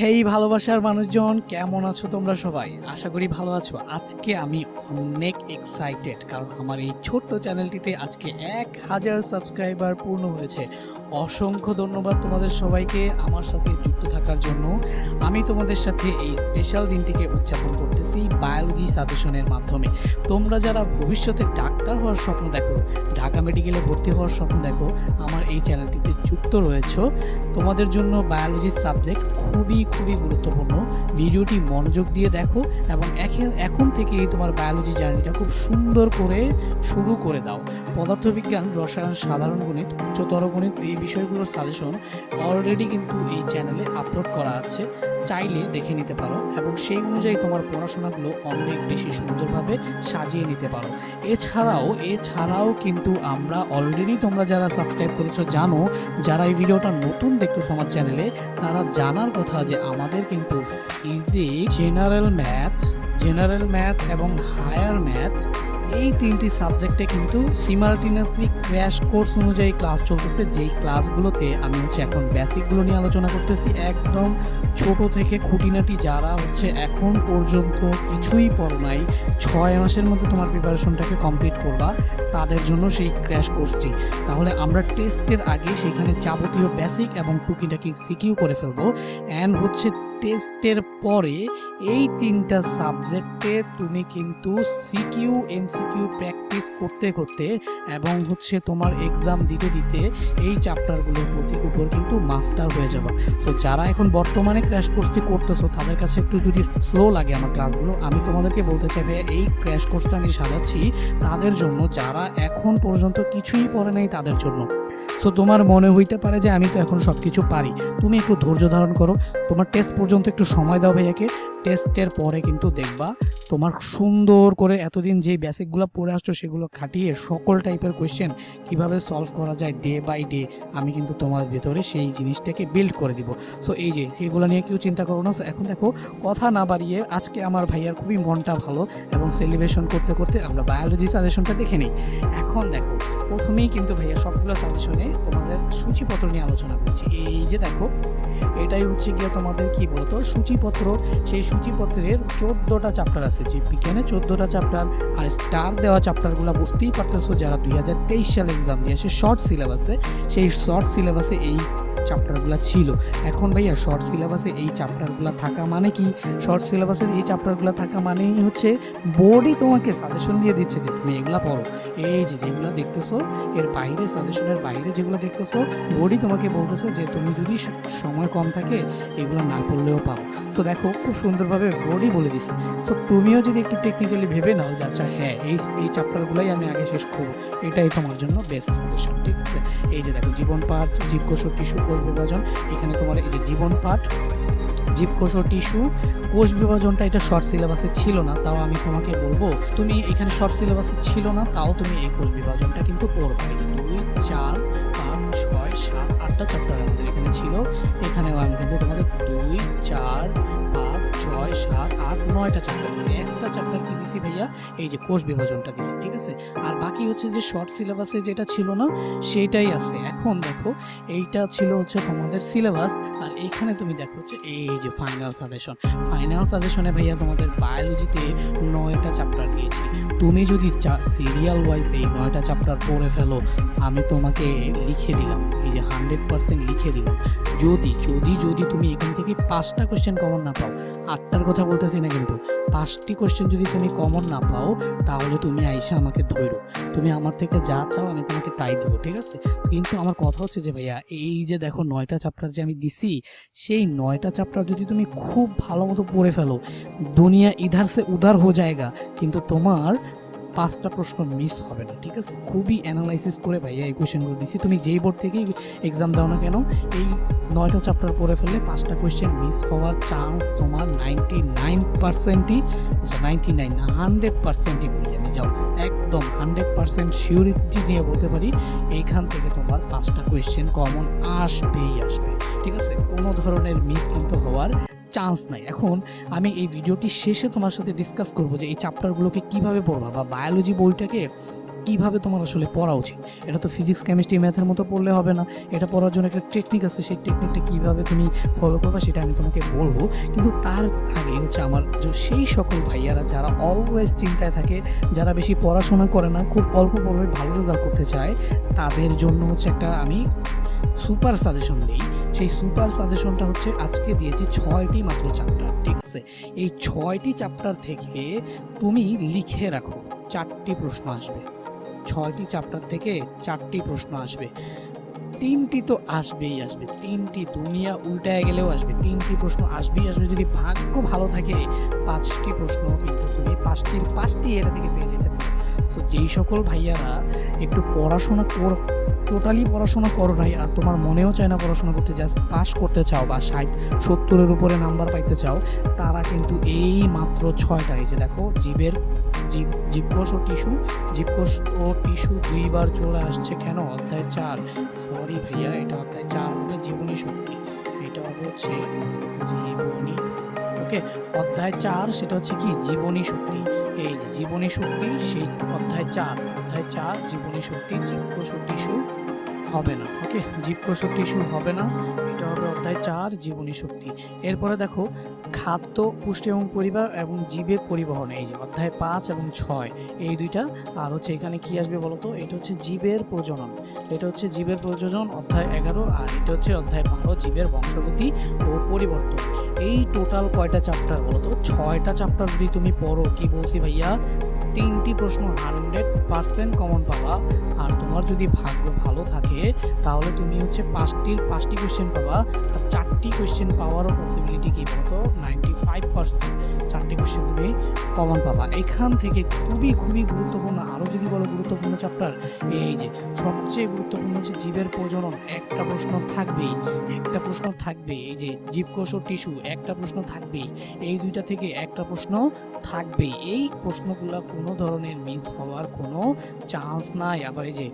হেই, ভালোবাসার মানুষজন, কেমন আছো তোমরা সবাই? আশা করি ভালো আছো। আজকে আমি অনেক এক্সাইটেড কারণ আমার এই ছোট্ট চ্যানেলটিতে আজকে এক হাজার সাবস্ক্রাইবার পূর্ণ হয়েছে। অসংখ্য ধন্যবাদ তোমাদের সবাইকে আমার সাথে যুক্ত থাকার জন্য। আমি তোমাদের সাথে এই স্পেশাল দিনটিকে উদযাপন করতেছি বায়োলজি সাজেশনের মাধ্যমে। তোমরা যারা ভবিষ্যতে ডাক্তার হওয়ার স্বপ্ন দেখো, ঢাকা মেডিকেলে ভর্তি হওয়ার স্বপ্ন দেখো, আমার এই চ্যানেলটিতে যুক্ত রয়েছো। তোমাদের জন্য বায়োলজির সাবজেক্ট খুবই খুবই গুরুত্বপূর্ণ। ভিডিওটি মনোযোগ দিয়ে দেখো এবং এখন থেকেই তোমার বায়োলজি জার্নিটা খুব সুন্দর করে শুরু করে দাও। পদার্থবিজ্ঞান, রসায়ন, সাধারণ গণিত, উচ্চতর গণিত এই বিষয়গুলোর সাজেশন অলরেডি কিন্তু এই চ্যানেলে আপলোড করা আছে। চাইলে দেখে নিতে পারো এবং সেই অনুযায়ী তোমার পড়াশোনাগুলো অনেক বেশি সুন্দরভাবে সাজিয়ে নিতে পারো। এছাড়াও এছাড়াও কিন্তু আমরা অলরেডি তোমরা যারা সাবস্ক্রাইব করেছ জানো, যারা এই ভিডিওটা নতুন দেখতেছো আমার চ্যানেলে তারা জানার কথা যে আমাদের কিন্তু physics general math general math এবং হায়ার ম্যাথ এই তিনটি সাবজেক্টে কিন্তু সিমালটিনাসলি ক্র্যাশ কোর্স অনুযায়ী ক্লাস চলতেছে। যেই ক্লাসগুলোতে আমি হচ্ছে এখন বেসিকগুলো নিয়ে আলোচনা করতেছি, একদম ছোট থেকে খুঁটিনাটি যারা হচ্ছে এখন পর্যন্ত কিছুই পড়ো নাই, ছয় মাসের মধ্যে তোমার প্রিপারেশনটাকে কমপ্লিট করবা, তাদের জন্য সেই ক্র্যাশ কোর্সটি তাহলে আমরা টেস্টের আগে সেখানে যাবতীয় বেসিক এবং টুকিটাকি সিকিউ করে ফেলব। অ্যান্ড হচ্ছে টেস্টের পরে এই তিনটা সাবজেক্টে তুমি কিন্তু সিকিউ এমসিকিউ প্র্যাকটিস করতে করতে এবং হচ্ছে তোমার এক্সাম দিতে দিতে এই চ্যাপ্টারগুলোর প্রতি উপর কিন্তু মাস্টার হয়ে যাবে। তো যারা এখন বর্তমানে ক্র্যাশ কোর্সটি করতেছো তাদের কাছে একটু যদি স্লো লাগে আমার ক্লাসগুলো আমি তোমাদেরকে বলতে চাই ভাইয়া, এই ক্র্যাশ কোর্সটা আমি সাজাচ্ছি তাদের জন্য যারা এখন পর্যন্ত কিছুই পড়ে নাই তাদের জন্য। সো তোমার মনে হইতে পারে যে আমি তো এখন সব কিছু পারি। তুমি একটু ধৈর্য ধারণ করো। তোমার টেস্ট পর্যন্ত একটু সময় দাও ভাইয়াকে। টেস্টের পরে কিন্তু দেখবা তোমার সুন্দর করে এতদিন যে বেসিকগুলো পড়ে আসছো সেগুলো খাটিয়ে সকল টাইপের কোয়েশ্চেন কীভাবে সলভ করা যায় ডে বাই ডে আমি কিন্তু তোমার ভেতরে সেই জিনিসটাকে বিল্ড করে দিব। সো এই যে এগুলো নিয়ে কেউ চিন্তা করো না। এখন দেখো কথা না বাড়িয়ে আজকে আমার ভাইয়ার খুবই মনটা ভালো এবং সেলিব্রেশন করতে করতে আমরা বায়োলজি সাজেশনটা দেখে নিই। এখন দেখো প্রথমেই কিন্তু ভাইয়া সবগুলো সাজেশনে তোমাদের সূচিপত্র নিয়ে আলোচনা করছি। এই যে দেখো এটাই হচ্ছে গিয়ে তোমাদের কি বলতো? সূচিপত্র, সেই সূচিপত্রের চোদ্দোটা চ্যাপ্টার আছে। যে জীববিজ্ঞানে চোদ্দোটা চ্যাপ্টার আর স্টার দেওয়া চ্যাপ্টারগুলো বুঝতেই পারতেছো যারা দুই হাজার তেইশ সালে এক্সাম দিয়েছে শর্ট সিলেবাসে সেই শর্ট সিলেবাসে এই চ্যাপ্টারগুলো ছিল। এখন ভাইয়া শর্ট সিলেবাসে এই চ্যাপ্টারগুলো থাকা মানে কি? শর্ট সিলেবাসে এই চ্যাপ্টারগুলো থাকা মানেই হচ্ছে বোর্ডই তোমাকে সাজেশন দিয়ে দিচ্ছে যে, তুমি এগুলা পড়ো। এই যে যেগুলো দেখতেছো, এর বাইরে সাজেশনের বাইরে যেগুলো দেখতেছো বোর্ডই তোমাকে বলতেছো যে, তুমি যদি সময় কম থাকে, এগুলো না পড়লেও পাও সো দেখো, খুব সুন্দরভাবে বোর্ডই বলে দিছে। সো তুমিও যদি একটু টেকনিক্যালি ভেবে নাও যে আচ্ছা হ্যাঁ এই এই চ্যাপ্টারগুলোই আমি আগে শেষ করব, এটাই তোমার জন্য বেস্ট সাজেশন ঠিক আছে? এই যে দেখো, জীবন পাঠ জীবকোষ টিস্যু কোষ বিভাজন, এখানে তোমার এই যে জীবন পাঠ জীবকোষ ও টিস্যু কোষ বিভাজনটা এটা শর্ট সিলেবাসে ছিল না, তাও আমি তোমাকে বলব, তুমি এখানে শর্ট সিলেবাসে ছিল না, তাও তুমি এই কোষ বিভাজনটা কিন্তু পড়বে দুই, চার, পাঁচ, ছয়, সাত, আটটা চ্যাপ্টার এক্সট্রা চ্যাপ্টার কি দিছি ভাইয়া? এই যে কোষ বিভাজনটা দিছি, ঠিক আছে? আর বাকি হচ্ছে যে শর্ট সিলেবাসে যেটা ছিল না সেটাই আছে। এখন দেখো, এইটা ছিল হচ্ছে তোমাদের সিলেবাস আর এখানে তুমি দেখো হচ্ছে এই যে ফাইনাল সাজেশন ফাইনাল সাজেশনে ভাইয়া তোমাদের বায়োলজিতে নয়টা চ্যাপ্টার দিয়েছি। তুমি যদি চা সিরিয়াল ওয়াইজ এই নয়টা চ্যাপ্টার পড়ে ফেলো, আমি তোমাকে লিখে দিলাম। এই যে হান্ড্রেড পার্সেন্ট লিখে দিলাম। যদি যদি যদি তুমি এখান থেকে পাঁচটা কোশ্চেন কমন না পাও, আটটার কথা বলতেছি না কিন্তু, পাঁচটি কোশ্চেন যদি তুমি কমন না পাও, তাহলে তুমি আইসা আমাকে ধৈরো। তুমি আমার থেকে যা চাও, আমি তোমাকে তাই দেবো, ঠিক আছে? কিন্তু আমার কথা হচ্ছে যে ভাইয়া, এই যে দেখো নয়টা চ্যাপ্টার যে আমি দিছি, সেই নয়টা চ্যাপ্টার যদি তুমি খুব ভালো মতো পড়ে ফেলো, দুনিয়া ইধার সে উধার হো জায়গা, কিন্তু তোমার পাঁচটা প্রশ্ন মিস হবে না, ঠিক আছে? খুবই অ্যানালাইসিস করে ভাইয়া এই কোয়েশ্চেনগুলো দিছি। তুমি যেই বোর্ড থেকেই এক্সাম দাও না কেন, এই নয়টা চ্যাপ্টার পড়ে ফেললে পাঁচটা কোয়েশ্চেন মিস হওয়ার চান্স তোমার নাইনটি নাইন পার্সেন্টই আচ্ছা নাইনটি নাইন না হান্ড্রেড পার্সেন্টই বলি আমি যাও, একদম হান্ড্রেড পার্সেন্ট শিওরিটি নিয়ে বলতে পারি, এইখান থেকে তোমার পাঁচটা কোয়েশ্চেন কমন আসবেই আসবে, ঠিক আছে? কোনো ধরনের মিস কিন্তু হওয়ার চান্স নাই। এখন আমি এই ভিডিওটি শেষে তোমার সাথে ডিসকাস করব যে এই চ্যাপ্টারগুলোকে কীভাবে পড়বা বা বায়োলজি বইটাকে কীভাবে তোমার আসলে পড়া উচিত। এটা তো ফিজিক্স কেমিস্ট্রি ম্যাথের মতো পড়লে হবে না। এটা পড়ার জন্য একটা টেকনিক আছে। সেই টেকনিকটা কীভাবে তুমি ফলো করবে সেটা আমি তোমাকে বলব। কিন্তু তার আগে হচ্ছে আমার সেই সকল ভাইয়ারা যারা অলওয়েজ চিন্তায় থাকে, যারা বেশি পড়াশোনা করে না, খুব অল্প পড়বে ভালো রেজাল্ট করতে চায়, তাদের জন্য হচ্ছে একটা আমি সুপার সাজেশন দিই সেই সুপার সাজেশনটা হচ্ছে আজকে দিয়েছি ছয়টি মাত্র চ্যাপ্টার ঠিক আছে? এই ছয়টি চ্যাপ্টার থেকে তুমি লিখে রাখো, চারটি প্রশ্ন আসবে। ছয়টি চ্যাপ্টার থেকে চারটি প্রশ্ন আসবে। তিনটি তো আসবেই আসবে। তিনটি দুনিয়া উল্টায় গেলেও আসবে। তিনটি প্রশ্ন আসবেই আসবে। যদি ভাগ্য ভালো থাকে, পাঁচটি প্রশ্ন কিন্তু তুমি পাঁচটির পাঁচটি এটা থেকে পেয়ে যেতে পারো। সো যেই সকল ভাইয়ারা একটু পড়াশোনা টোটালি পড়াশোনা করো নাই আর তোমার মনেও চায় না পড়াশোনা করতে জাস্ট পাস করতে চাও বা ষাট, সত্তরের উপরে নাম্বার পাইতে চাও, তারা কিন্তু এই মাত্র ছয়টা, এই যে দেখো, জীবের জীব, জীবকোষ ও টিস্যু, জীবকোষ ও টিস্যু দুইবার চলে আসছে কেন? অধ্যায় চার। সরি ভাইয়া, এটা অধ্যায় চার হবে জীবনী শক্তি, এটা হচ্ছে জীবনী ওকে অধ্যায় চার, সেটা হচ্ছে কি? জীবনী শক্তি। এই যে জীবনী শক্তি, সেই অধ্যায় চার। অধ্যায় চার, জীবনী শক্তি জীবকোষ ও টিস্যু হবে না ওকে জীবকোষ ও টিস্যু হবে না, এটা হবে অধ্যায় চার, জীবনী শক্তি। এরপরে দেখো, খাদ্য, পুষ্টি এবং পরিবার এবং জীবের পরিবহন, এই যে অধ্যায় পাঁচ এবং ছয়, এই দুইটা। আর হচ্ছে এখানে কি আসবে বলতো? এটা হচ্ছে জীবের প্রজনন। এটা হচ্ছে জীবের প্রজনন, অধ্যায় এগারো, আর এটা হচ্ছে অধ্যায় বারো, জীবের বংশগতি ও পরিবর্তন। এই টোটাল কয়টা চ্যাপ্টার বলো তো? ছয়টা চ্যাপ্টার যদি তুমি পড়ো, কি বলছি ভাইয়া? তিনটি প্রশ্ন হান্ড্রেড পারসেন্ট কমন পাবা। আর তোমার যদি ভাগ্য ভালো থাকে, তাহলে তুমি হচ্ছে পাঁচটির পাঁচটি কোয়েশ্চেন পাবা। আর চারটি কোয়েশ্চেন পাওয়ারও পসিবিলিটি কি বলতো নাইনটি ফাইভ পার্সেন্ট চারটি কোয়েশ্চেন তুমি কমন পাবা। এখান থেকে খুবই খুবই গুরুত্বপূর্ণ আরও যদি বলো গুরুত্বপূর্ণ চ্যাপ্টার এই যে সবচেয়ে গুরুত্বপূর্ণ হচ্ছে জীবের প্রজনন, একটা প্রশ্ন থাকবেই, একটা প্রশ্ন থাকবে এই যে জীবকোষ ও টিস্যু একটা প্রশ্ন থাকবেই, এই দুইটা থেকে একটা প্রশ্ন থাকবেই। এই প্রশ্নগুলো কোনো ধরনের মিস হওয়ার কোনো চান্স নাই। আবার এই যে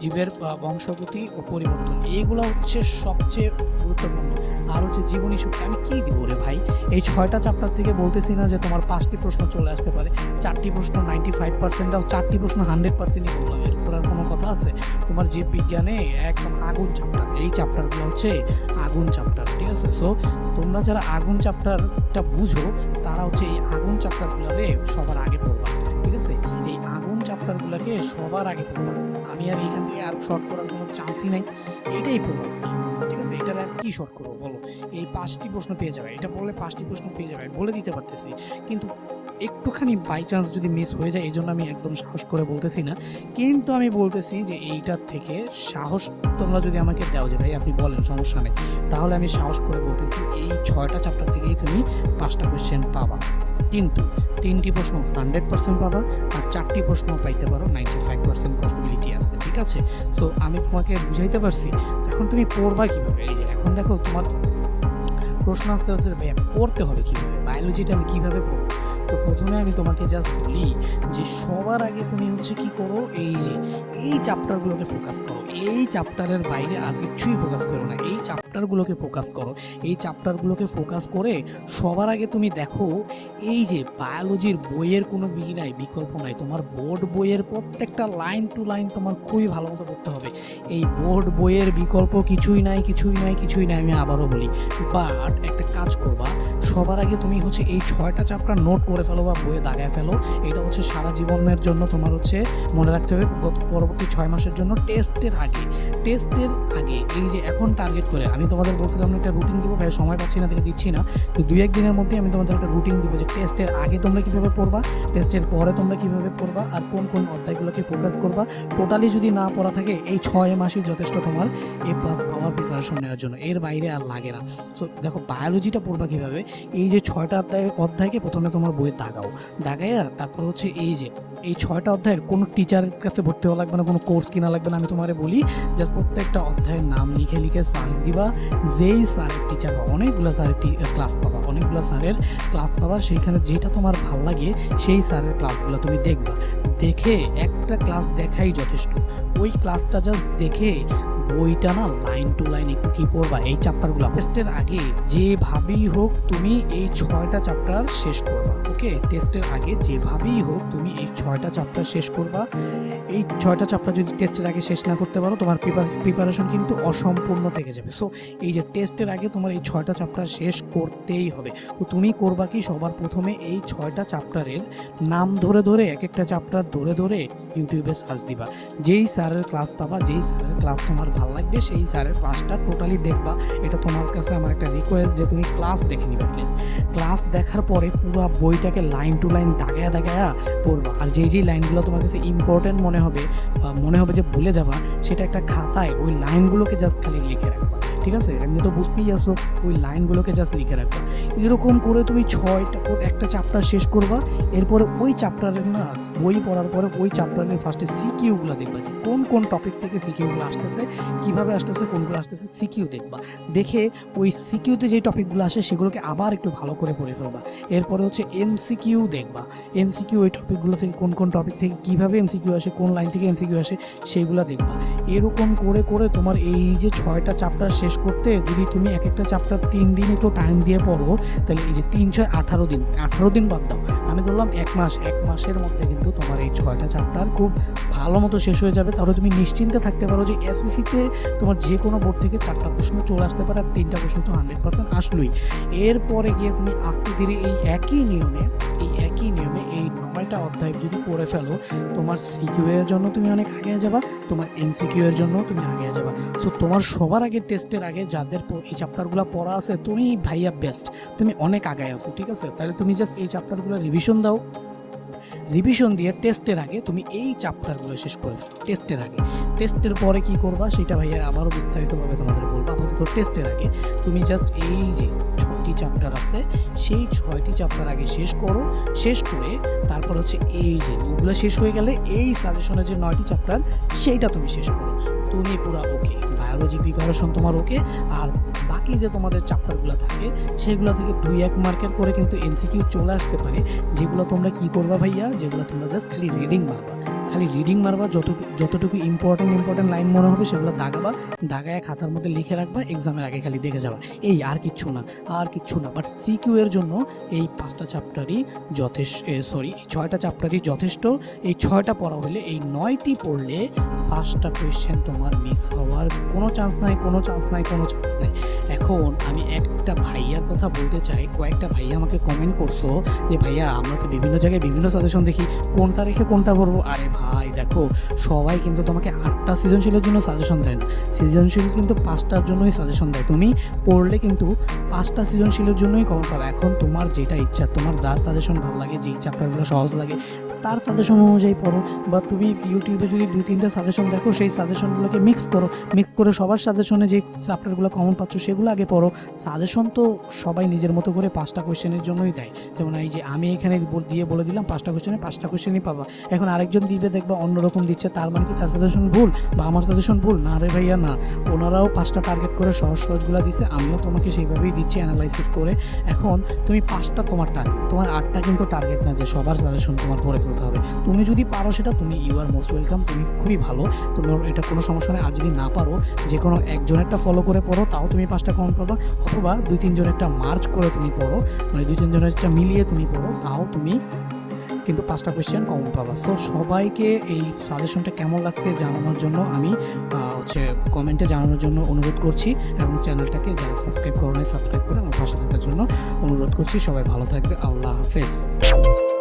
জীবের বংশগতি ও পরিবর্তন, এইগুলো হচ্ছে সবচেয়ে গুরুত্বপূর্ণ। আর হচ্ছে জীবনী শক্তি আমি কি দিব রে ভাই? এই ছয়টা চ্যাপ্টার থেকে বলতেছি না যে তোমার পাঁচটি প্রশ্ন চলে আসতে পারে? চারটি প্রশ্ন নাইনটি ফাইভ পার্সেন্ট দাও, চারটি প্রশ্ন হান্ড্রেড পার্সেন্টই উপর আর কোনো কথা আছে? তোমার জীব বিজ্ঞানে একদম আগুন চ্যাপ্টার এই চ্যাপ্টারগুলো হচ্ছে আগুন চ্যাপ্টার ঠিক আছে? সো তোমরা যারা আগুন চ্যাপ্টারটা বুঝো, তারা হচ্ছে এই আগুন চ্যাপ্টারগুলোরে সবার আগে পড়বা, ঠিক আছে? এই আগুন চ্যাপ্টারগুলোকে সবার আগে পড়বা। আমি আর এইখান থেকে আর শর্ট করার কোনো চান্সই নাই। এটাই পড়বা আছে এটার আর কি শর্ট করব বলো? এই পাঁচটি প্রশ্ন পেয়ে যাবে। এটা পড়লে পাঁচটি প্রশ্ন পেয়ে যাবে বলে দিতে পারতেছি। কিন্তু একটুখানি বাই চান্স যদি মিস হয়ে যায় এই জন্য আমি একদম সাহস করে বলতেছি না। কিন্তু আমি বলতেছি যে, এইটার থেকে সাহস তোমরা যদি আমাকে দাও যে, ভাই, আপনি বলেন, সমস্যা নেই। তাহলে আমি সাহস করে বলতেছি, এই ছয়টা চ্যাপ্টার থেকেই তুমি পাঁচটা কোয়েশ্চেন পাবা। কিন্তু তিনটি প্রশ্ন হান্ড্রেড পার্সেন্ট পাবা আর চারটি প্রশ্ন পাইতে পারো নাইনটি ফাইভ পার্সেন্ট পসিবিলিটি আছে, ঠিক আছে? সো আমি তোমাকে বুঝাইতে পারছি এখন তুমি পড়বা কীভাবে? এই যে এখন দেখো তোমার প্রশ্ন আসতে আসতে ভাইয়া পড়তে হবে কীভাবে? বায়োলজিটা আমি কীভাবে পড়ব? তো প্রথমে আমি তোমাকে জাস্ট বলি যে সবার আগে তুমি হচ্ছে কি করো, এই যে, এই চ্যাপ্টারগুলোকে ফোকাস করো। এই চ্যাপ্টারের বাইরে আর কিছুই ফোকাস করো না। এই চ্যাপ্টারগুলোকে ফোকাস করো। এই চ্যাপ্টারগুলোকে ফোকাস করে সবার আগে তুমি দেখো, এই যে বায়োলজির বইয়ের কোনো বি নাই, বিকল্প নাই। তোমার বোর্ড বইয়ের প্রত্যেকটা লাইন টু লাইন তোমার খুবই ভালো মতো পড়তে হবে। এই বোর্ড বইয়ের বিকল্প কিছুই নাই কিছুই নাই কিছুই নাই, আমি আবারও বলি। বাট একটা কাজ করবা সবার আগে তুমি হচ্ছে এই ছয়টা চ্যাপ্টার নোট করে ফেলো বা বইয়ে দাগায় ফেলো। এটা হচ্ছে সারা জীবনের জন্য তোমার হচ্ছে মনে রাখতে হবে পরবর্তী ছয় মাসের জন্য টেস্টের আগে। টেস্টের আগে, এই যে এখন টার্গেট করে। আমি তোমাদের বলছিলাম একটা রুটিন দিব, ভাই সময় পাচ্ছি না দেখে দিচ্ছি না। তো দুই এক দিনের মধ্যে আমি তোমাদের একটা রুটিন দিব যে টেস্টের আগে তোমরা কীভাবে পড়বা টেস্টের পরে তোমরা কীভাবে পড়বা, আর কোন কোন অধ্যায়গুলোকে ফোকাস করবা। টোটালি যদি না পড়া থাকে, এই ছয় মাসই যথেষ্ট তোমার এ প্লাস পাওয়ার প্রিপারেশন নেওয়ার জন্য। এর বাইরে আর লাগে না। তো দেখো বায়োলজিটা পড়বা কীভাবে? এই যে ছয়টা অধ্যায়, অধ্যায়কে প্রথমে তোমার বইয়ে দাগাও। দাগাইয়া তারপর হচ্ছে এই যে, এই ছয়টা অধ্যায়ের কোনো টিচারের কাছে ভর্তি হওয়া লাগবে না, কোনো কোর্স কিনা লাগবে না, আমি তোমারে বলি জাস্ট প্রত্যেকটা অধ্যায়ের নাম লিখে লিখে সার্চ দিবা, যেই স্যারের টিচার বা অনেকগুলো স্যারের ক্লাস পাবা, অনেকগুলো স্যারের ক্লাস পাবা, সেইখানে যেটা তোমার ভালো লাগে, সেই স্যারের ক্লাসগুলো তুমি দেখবা। দেখে একটা ক্লাস দেখাই যথেষ্ট। ওই ক্লাসটা জাস্ট দেখে বইটা না লাইন টু লাইন একটু কি পড়বা এই চ্যাপ্টারগুলো টেস্টের আগে যেভাবেই হোক তুমি এই ছয়টা চ্যাপ্টার শেষ করবা ওকে টেস্টের আগে যেভাবেই হোক তুমি এই ছয়টা চ্যাপ্টার শেষ করবা এই ছয়টা চ্যাপ্টার যদি টেস্টের আগে শেষ না করতে পারো, তোমার প্রিপারেশন কিন্তু অসম্পূর্ণ থেকে যাবে। সো এই যে টেস্টের আগে তোমার এই ছয়টা চ্যাপ্টার শেষ করতেই হবে। তো তুমি করবা কি, সবার প্রথমে এই ছয়টা চ্যাপ্টারের নাম ধরে ধরে, এক একটা চ্যাপ্টার ধরে ধরে ইউটিউবে সার্চ দিবা। যেই স্যারের ক্লাস পাবা, যেই স্যারের ক্লাস তোমার ভালো লাগবে, সেই স্যারের ক্লাসটা টোটালি দেখবা। এটা তোমার কাছে আমার একটা রিকোয়েস্ট যে তুমি ক্লাস দেখে নিবা প্লিজ ক্লাস দেখার পরে পুরো বইটাকে লাইন টু লাইন দাগায়া দাগায়া পড়বা। আর যেই যেই লাইনগুলো তোমার কাছে ইম্পর্টেন্ট মনে হবে বা মনে হবে যে ভুলে যাবা, সেটা একটা খাতায় ওই লাইনগুলোকে জাস্ট খালি লিখে ঠিক আছে? এমনি তো বুঝতেই আসো, ওই লাইনগুলোকে জাস্ট লিখে রাখবা এরকম করে তুমি ছয়টা একটা চ্যাপ্টার শেষ করবা, এরপরে ওই চ্যাপ্টারের না, বই পড়ার পরে ওই চ্যাপ্টারের ফার্স্টে সিকিউগুলো দেখবা যে কোন কোন টপিক থেকে সিকিউগুলো আসতেছে, কীভাবে আসতেছে, কোনগুলো আসতেছে সিকিউ দেখবা। দেখে ওই সিকিউতে যে টপিকগুলো আসে, সেগুলোকে আবার একটু ভালো করে পড়ে ফেলবা। এরপরে হচ্ছে এমসিকিউ দেখবা। এমসিকিউ ওই টপিকগুলো থেকে কোন কোন টপিক থেকে কীভাবে এমসিকিউ আসে, কোন লাইন থেকে এমসিকিউ আসে, সেইগুলো দেখবা। এরকম করে করে তোমার এই যে ছয়টা চ্যাপ্টার শেষ করতে যদি তুমি এক একটা চ্যাপ্টার তিন দিন একটু টাইম দিয়ে পড়ো, তাহলে এই যে তিন, ছয়, আঠারো দিন আঠারো দিন বাদ দাও। আমি ধরলাম এক মাস, এক মাসের মধ্যে কিন্তু তোমার এই ছয়টা চ্যাপ্টার খুব ভালো মতো শেষ হয়ে যাবে। তাহলে তুমি নিশ্চিন্তে থাকতে পারো যে এসএসসিতে তোমার যে কোনো বোর্ড থেকে চারটা প্রশ্ন চলে আসতে পারে আর তিনটা প্রশ্ন তো হান্ড্রেড পার্সেন্ট আসলোই। এরপরে গিয়ে তুমি আস্তে ধীরে এই একই নিয়মে, এই একই নিয়মে এই নয়টা অধ্যায় যদি পড়ে ফেলো, তোমার সিকিউ এর জন্য তুমি অনেক আগে যাবা, তোমার এমসিকিউ এর জন্য তুমি আগে যাবা। সো তোমার সবার আগে টেস্টের আগে যাদের এই চ্যাপ্টারগুলো পড়া আছে তুমি ভাইয়া বেস্ট তুমি অনেক আগায় আছো, ঠিক আছে? তাহলে তুমি জাস্ট এই চ্যাপ্টারগুলো রিভিশন দাও। রিভিশন দিয়ে টেস্টের আগে তুমি এই চ্যাপ্টারগুলো শেষ করে টেস্টের আগে। টেস্টের পরে কি করবা সেটা ভাইয়া আবারও বিস্তারিতভাবে তোমাদের বলব। আপাতত টেস্টের আগে তুমি জাস্ট এই যে ছয়টি চ্যাপ্টার আছে, সেই ছয়টি চ্যাপ্টার আগে শেষ করো। শেষ করে তারপর হচ্ছে এই যে ওগুলো শেষ হয়ে গেলে এই সাজেশনের যে নয়টি চ্যাপ্টার সেইটা তুমি শেষ করো। তুমি পুরো ওকে বায়োলজি প্রিপারেশন তোমার ওকে আর বাকি যে তোমাদের চ্যাপ্টারগুলো থাকে, সেগুলো থেকে দুই এক মার্কের করে কিন্তু এনসিকিউ চলে আসতে পারে, যেগুলো তোমরা কি করবা ভাইয়া? যেগুলো তোমরা জাস্ট খালি রিডিং মারবা। খালি রিডিং মারবা, যতটুকু যতটুকু ইম্পর্টেন্ট ইম্পর্টেন্ট লাইন মনে হবে সেগুলো দাগাবা, দাগায় খাতার মধ্যে লিখে রাখবা এক্সামের আগে খালি দেখে যাবা। এই আর কিচ্ছু না, আর কিচ্ছু না। বাট সিকিউ এর জন্য এই পাঁচটা চ্যাপ্টারই যথেষ্ট সরি ছয়টা চ্যাপ্টারই যথেষ্ট। এই ছয়টা পড়া হলে, এই নয়টি পড়লে পাঁচটা কোয়েশ্চেন তোমার মিস হওয়ার কোনো চান্স নাই, কোনো চান্স নাই, কোনো চান্স নাই। এখন আমি একটা ভাইয়ার কথা বলতে চাই। কয়েকটা ভাইয়া আমাকে কমেন্ট করছ যে, ভাইয়া, আমরা তো বিভিন্ন জায়গায় বিভিন্ন সাজেশন দেখি। কোনটা রেখে কোনটা পড়ব? আরে ভাই, দেখো সবাই কিন্তু তোমাকে আটটা সৃজনশীলের জন্য সাজেশন দেয় না। সৃজনশীল কিন্তু পাঁচটার জন্যই সাজেশন দেয়। তুমি পড়লে কিন্তু পাঁচটা সৃজনশীলের জন্যই কমন পাবে এখন তোমার যেটা ইচ্ছা, তোমার যার সাজেশন ভালো লাগে, যেই চ্যাপ্টারগুলো সহজ লাগে তার সাজেশন অনুযায়ী পড়ো বা তুমি ইউটিউবে যদি দুই, তিনটা সাজেশন দেখো, সেই সাজেশনগুলোকে মিক্স করো। মিক্স করে সবার সাজেশনে যে চ্যাপ্টারগুলো কমন পাচ্ছ, সেগুলো আগে পড়ো। সাজেশন তো সবাই নিজের মতো করে পাঁচটা কোয়েশ্চেনের জন্যই দেয়। যেমন এই যে আমি এখানে দিয়ে বলে দিলাম, পাঁচটা কোয়েশ্চেনে পাঁচটা কোয়েশ্চেনই পাবা। এখন আরেকজন দিবে, দেখবা অন্যরকম দিচ্ছে, তার মানে কি তার সাজেশন ভুল বা আমার সাজেশন ভুল? না রে ভাইয়া, না। ওনারাও পাঁচটা টার্গেট করে সহজ সহজগুলো দিছে, আমিও তোমাকে সেইভাবেই দিচ্ছি অ্যানালাইসিস করে। এখন তুমি পাঁচটা তোমার টার্গেট তোমার আটটা কিন্তু টার্গেট না যে সবার সাজেশন তোমার পড়ে ফেলতে হবে। তুমি যদি পারো সেটা, তুমি ইউ আর মোস্ট ওয়েলকাম তুমি খুবই ভালো। তোমার এটা কোনো সমস্যা নেই। আর যদি না পারো, যে কোনো একজনেরটা ফলো করে পড়ো, তাও তুমি পাঁচটা কম পাবা। অথবা দুই তিনজনেরটা মার্চ করে তুমি পড়ো। মানে দুই তিনজনেরটা মিলিয়ে তুমি পড়ো, তাও তুমি কিন্তু পাঁচটা কোয়েশ্চেন কমন পাবা। সো সবাইকে এই সাজেশনটা কেমন লাগছে জানানোর জন্য আমি হচ্ছে কমেন্টে জানানোর জন্য অনুরোধ করছি এবং চ্যানেলটাকে যারা সাবস্ক্রাইব করো নাই সাবস্ক্রাইব করে আমার পাশে থাকার জন্য অনুরোধ করছি। সবাই ভালো থাকবে। আল্লাহ হাফেজ।